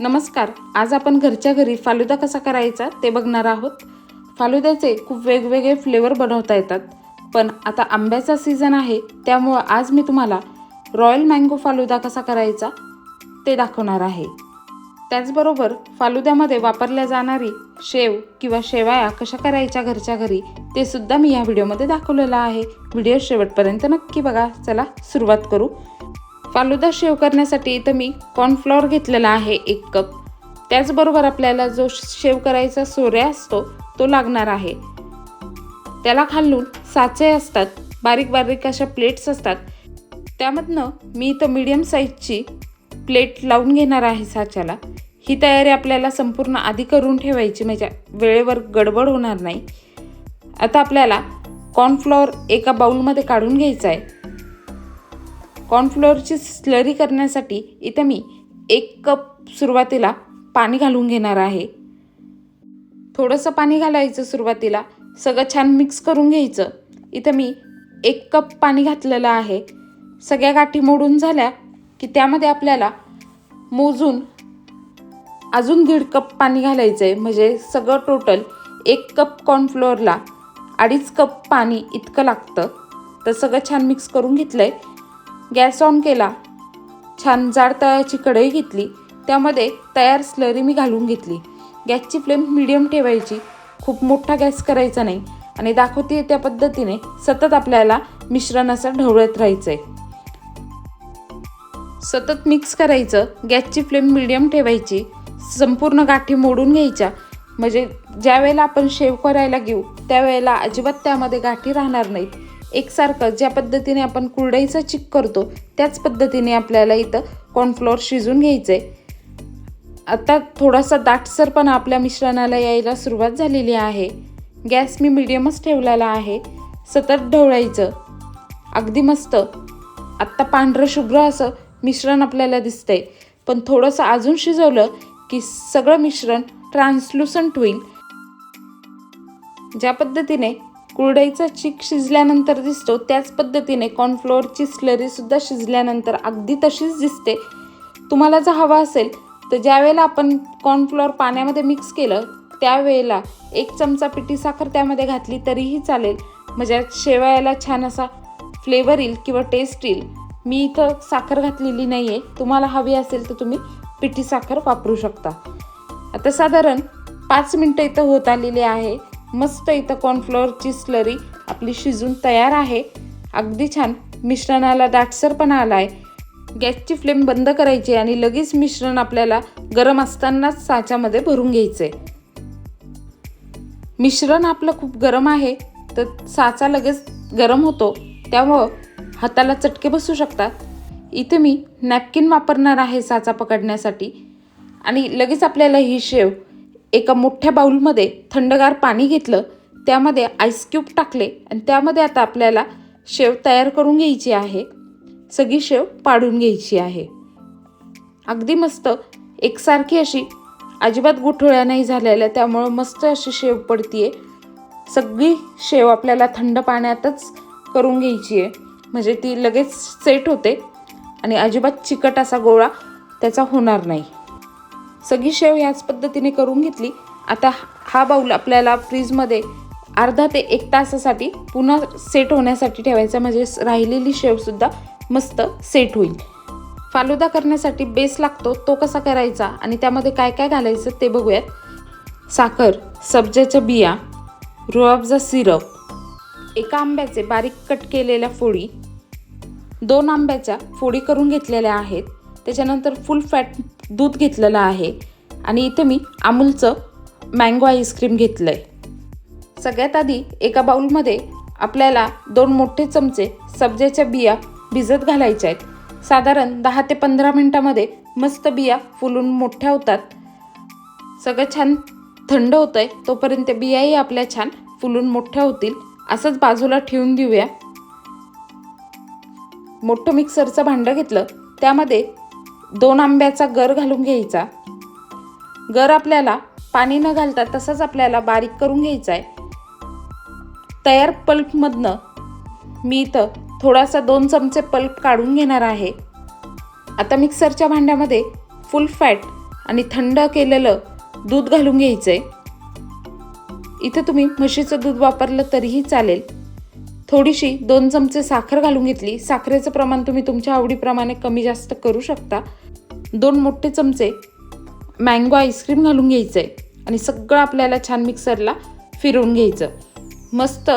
नमस्कार आज आपण घरच्या घरी फालुदा कसा करायचा ते बघणार आहोत. फालुद्याचे खूप वेगवेगळे फ्लेवर बनवता येतात पण आता आंब्याचा सीझन आहे त्यामुळं आज मी तुम्हाला रॉयल मँगो फालुदा कसा करायचा ते दाखवणार आहे. त्याचबरोबर फालुद्यामध्ये वापरल्या जाणारी शेव किंवा शेवाया कशा करायच्या घरच्या घरी ते सुद्धा मी या व्हिडिओमध्ये दाखवलेलं आहे. व्हिडिओ शेवटपर्यंत नक्की बघा. चला सुरुवात करू. फालुदा शेव करण्यासाठी इथं मी कॉर्नफ्लॉवर घेतलेला आहे एक कप त्याचबरोबर आपल्याला जो शेव करायचा सोऱ्या असतो तो लागणार आहे. त्याला खालून साचे असतात बारीक बारीक अशा प्लेट्स असतात. त्यामधनं मी इथं मीडियम साईजची प्लेट लावून घेणार आहे साच्याला. ही तयारी आपल्याला संपूर्ण आधी करून ठेवायची म्हणजे वेळेवर गडबड होणार नाही. आता आपल्याला कॉर्नफ्लॉवर एका बाऊलमध्ये काढून घ्यायचा आहे. कॉर्नफ्लोअरची स्लरी करण्यासाठी इथं मी एक कप सुरुवातीला पाणी घालून घेणार आहे. थोडंसं पाणी घालायचं सुरुवातीला सगळं छान मिक्स करून घ्यायचं. इथं मी एक कप पाणी घातलेलं आहे. सगळ्या गाठी मोडून झाल्या की त्यामध्ये आपल्याला मोजून अजून दीड कप पाणी घालायचं आहे. म्हणजे सगळं टोटल एक कप कॉर्नफ्लोअरला अडीच कप पाणी इतकं लागतं. तर सगळं छान मिक्स करून घेतलं आहे गॅस ऑन केला. छान जाड तळ्याची कढई घेतली. त्यामध्ये तयार स्लरी मी घालून घेतली. गॅसची फ्लेम मिडियम ठेवायची. खूप मोठा गॅस करायचा नाही. आणि दाखवते त्या पद्धतीने सतत आपल्याला मिश्रण असं ढवळत राहायचं आहे सतत मिक्स करायचं. गॅसची फ्लेम मिडियम ठेवायची. संपूर्ण गाठी मोडून घ्यायच्या. म्हणजे ज्या वेळेला आपण शेव करायला घेऊ त्यावेळेला अजिबात त्यामध्ये गाठी राहणार नाहीत. एकसारखं ज्या पद्धतीने आपण कुरडईचा चिक करतो त्याच पद्धतीने आपल्याला इथं कॉर्नफ्लोअर शिजून घ्यायचं आहे आता थोडासा दाटसरपणा आपल्या मिश्रणाला यायला सुरुवात झालेली आहे. गॅस मी मिडियमच ठेवलेला आहे. सतत ढवळायचं. अगदी मस्त. आत्ता पांढरं शुभ्र असं मिश्रण आपल्याला दिसतंय. पण थोडंसं अजून शिजवलं की सगळं मिश्रण ट्रान्सलुसंट होईल. ज्या पद्धतीने कुरडईचा चिक शिजल्यानंतर दिसतो. त्याच पद्धतीने कॉर्नफ्लोअरची स्लरीसुद्धा शिजल्यानंतर अगदी तशीच दिसते. तुम्हाला जर हवा असेल तर ज्यावेळेला आपण कॉर्नफ्लोअर पाण्यामध्ये मिक्स केलं त्यावेळेला एक चमचा पिठी साखर त्यामध्ये घातली तरीही चालेल. म्हणजे शेवयाला छान असा फ्लेवर येईल किंवा टेस्ट येईल. मी इथं साखर घातलेली नाही आहे तुम्हाला हवी असेल तर तुम्ही पिठी साखर वापरू शकता. आता साधारण पाच मिनटं इथं होत आलेली आहे. मस्त इथं कॉर्नफ्लोअरची स्लरी आपली शिजून तयार आहे. अगदी छान. मिश्रणाला दाटसरपणा आला आहे गॅसची फ्लेम बंद करायची आणि लगेच मिश्रण आपल्याला गरम असतानाच साच्यामध्ये भरून घ्यायचं आहे मिश्रण आपलं खूप गरम आहे तर साचा लगेच गरम होतो. त्यामुळं हाताला चटके बसू शकतात. इथे मी नॅपकिन वापरणार आहे साचा पकडण्यासाठी. आणि लगेच आपल्याला ही शेव एका मोठ्या बाऊलमध्ये थंडगार पाणी घेतलं त्यामध्ये आईस्क्यूब टाकले आणि त्यामध्ये आता आपल्याला शेव तयार करून घ्यायची आहे. सगळी शेव पाडून घ्यायची आहे. अगदी मस्त एकसारखी अशी अजिबात गुठळ्या नाही झालेल्या त्यामुळं मस्त अशी शेव पडतीये. सगळी शेव आपल्याला थंड पाण्यातच करून घ्यायची आहे म्हणजे ती लगेच सेट होते आणि अजिबात चिकट असा गोळा त्याचा होणार नाही. सगळी शेव ह्याच पद्धतीने करून घेतली. आता हा बाऊल आपल्याला फ्रीजमध्ये अर्धा ते एक तासासाठी पुन्हा सेट होण्यासाठी ठेवायचा म्हणजे राहिलेली शेवसुद्धा मस्त सेट होईल. फालुदा करण्यासाठी बेस लागतो तो कसा करायचा आणि त्यामध्ये काय काय घालायचं ते बघूयात. साखर सब्जाच्या बिया रुआबजा सिरप एका आंब्याचे बारीक कट केलेल्या फोडी दोन आंब्याच्या फोडी करून घेतलेल्या आहेत. त्याच्यानंतर फुल फॅट दूध घेतलेलं आहे. आणि इथे मी अमूलचं मँगो आईस्क्रीम घेतलं आहे सगळ्यात आधी एका बाउलमध्ये आपल्याला दोन मोठे चमचे सब्जेच्या बिया भिजत घालायच्या आहेत. साधारण दहा ते पंधरा मिनटामध्ये मस्त बिया फुलून मोठ्या होतात. सगळं छान थंड होतं आहे तोपर्यंत बियाही आपल्या छान फुलून मोठ्या होतील. असंच बाजूला ठेवून देऊया मोठं मिक्सरचं भांडं घेतलं त्यामध्ये दोन आंब्याचा गर घालून घ्यायचा. गर आपल्याला पाणी न घालता तसंच आपल्याला बारीक करून घ्यायचा आहे. तयार पल्पमधनं मी इथं थोडासा दोन चमचे पल्प काढून घेणार आहे. आता मिक्सरच्या भांड्यामध्ये फुल फॅट आणि थंड केलेलं दूध घालून घ्यायचं आहे इथं तुम्ही म्हशीचं दूध वापरलं तरीही चालेल. थोडीशी दोन चमचे साखर घालून घेतली. साखरेचं प्रमाण तुम्ही तुमच्या आवडीप्रमाणे कमी जास्त करू शकता. दोन मोठे चमचे मँगो आईस्क्रीम घालून घ्यायचं आहे आणि सगळं आपल्याला छान मिक्सरला फिरवून घ्यायचं. मस्त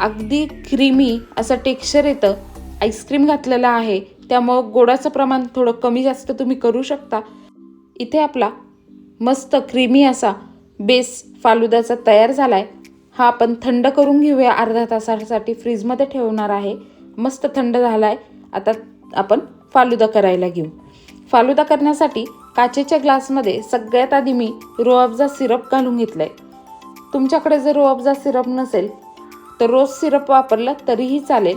अगदी क्रीमी असं टेक्स्चर येतं. आईस्क्रीम घातलेलं आहे. त्यामुळं गोडाचं प्रमाण थोडं कमी जास्त तुम्ही करू शकता. इथे आपला मस्त क्रीमी असा बेस फालुदाचा तयार झाला आहे हा आपण थंड करून घेऊया अर्धा तासासाठी फ्रीजमध्ये ठेवणार आहे. मस्त थंड झाला आहे आता आपण फालुदा करायला घेऊ. फालुदा करण्यासाठी काचेच्या ग्लासमध्ये सगळ्यात आधी मी रोअबजा सिरप घालून घेतलं आहे तुमच्याकडे जर रोअबजा सिरप नसेल तर रोज सिरप वापरला तरीही चालेल.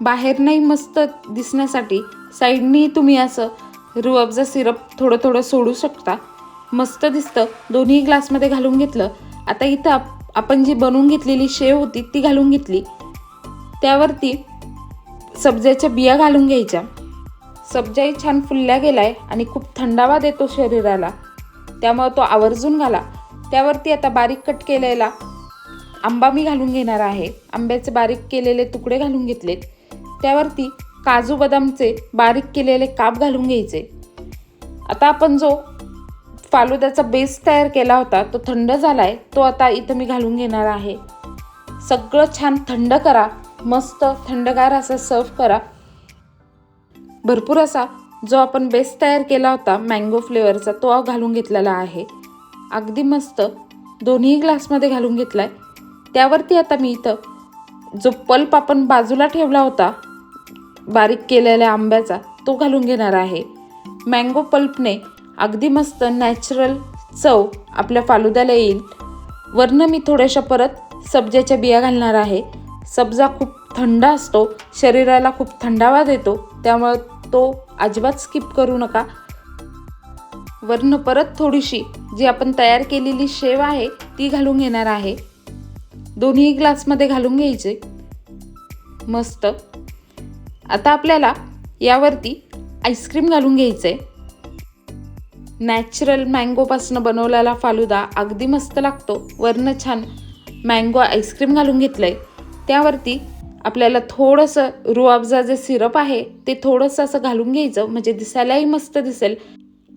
बाहेरनंही मस्त दिसण्यासाठी साईडनी तुम्ही असं रुअबजा सिरप थोडं थोडं सोडू शकता. मस्त दिसतं. दोन्ही ग्लासमध्ये घालून घेतलं आता इथं आप- आपण जी बनवून घेतलेली शेव होती ती घालून घेतली. त्यावरती सब्जाच्या बिया घालून घ्यायच्या. सब्जाही छान फुलल्या गेलाय आणि खूप थंडावा देतो शरीराला. त्यामुळं तो आवर्जून घाला. त्यावरती आता बारीक कट केलेला आंबा मी घालून घेणार आहे. आंब्याचे बारीक केलेले तुकडे घालून घेतलेत. त्यावरती काजू बदामचे बारीक केलेले काप घालून घ्यायचे. आता आपण जो फालुद्याचा बेस तयार केला होता तो थंड झाला आहे तो आता इथं मी घालून घेणार आहे. सगळं छान थंड करा मस्त थंडगार असं सर्व करा. भरपूर असा जो आपण बेस तयार केला होता मँगो फ्लेवरचा तो घालून घेतलेला आहे. अगदी मस्त दोन्ही ग्लासमध्ये घालून घेतला आहे त्यावरती आता मी इथं जो पल्प आपण बाजूला ठेवला होता बारीक केलेल्या आंब्याचा तो घालून घेणार आहे. मँगो पल्पने अगदी मस्त नॅचरल चव आपल्या फालुद्याला येईल. वरनं मी थोड्याशा परत सब्जाच्या बिया घालणार आहे. सब्जा खूप थंड असतो शरीराला खूप थंडावा देतो त्यामुळं तो अजिबात स्किप करू नका. वरनं परत थोडीशी जी आपण तयार केलेली शेव आहे ती घालून घेणार आहे. दोन्ही ग्लासमध्ये घालून घ्यायचे. मस्त. आता आपल्याला यावरती आईस्क्रीम घालून घ्यायचं आहे नॅचरल मँगोपासून बनवलेला फालुदा अगदी मस्त लागतो. वरनं छान मँगो आईस्क्रीम घालून घेतलं आहे त्यावरती आपल्याला थोडंसं रुआबजा जे सिरप आहे ते थोडंसं असं घालून घ्यायचं. म्हणजे दिसायलाही मस्त दिसेल.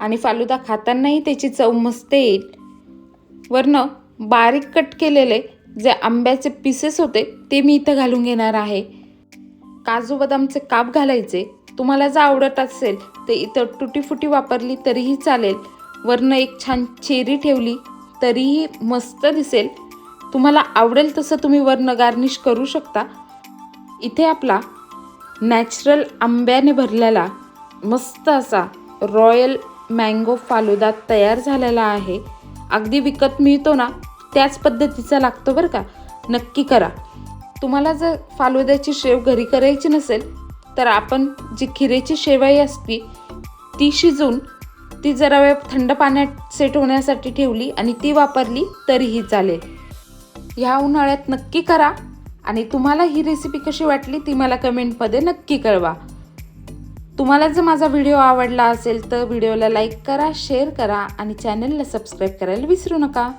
आणि फालुदा खातानाही त्याची चव मस्त येईल. वरनं बारीक कट केलेले जे आंब्याचे पीसेस होते ते मी इथं घालून घेणार आहे. काजू बदामचे काप घालायचे. तुम्हाला जर आवडत असेल तर इथं तुटीफुटी वापरली तरीही चालेल. वरनं एक छान चेरी ठेवली तरीही मस्त दिसेल. तुम्हाला आवडेल तसं तुम्ही वरनं गार्निश करू शकता. इथे आपला नॅचरल आंब्याने भरलेला मस्त असा रॉयल मँगो फालुदा तयार झालेला आहे. अगदी विकत मिळतो ना त्याच पद्धतीचा लागतो बरं का. नक्की करा. तुम्हाला जर फालुद्याची शेव घरी करायची नसेल तर आपण जी खिरेची शेवाई असती ती शिजवून ती जरा वेळ थंड पाण्यात सेट होण्यासाठी ठेवली आणि ती वापरली तरीही चालेल. ह्या उन्हाळ्यात नक्की करा आणि तुम्हाला ही रेसिपी कशी वाटली ती मला कमेंटमध्ये नक्की कळवा. तुम्हाला जर माझा व्हिडिओ आवडला असेल तर व्हिडिओला लाईक करा शेअर करा आणि चॅनलला सबस्क्राईब करायला विसरू नका.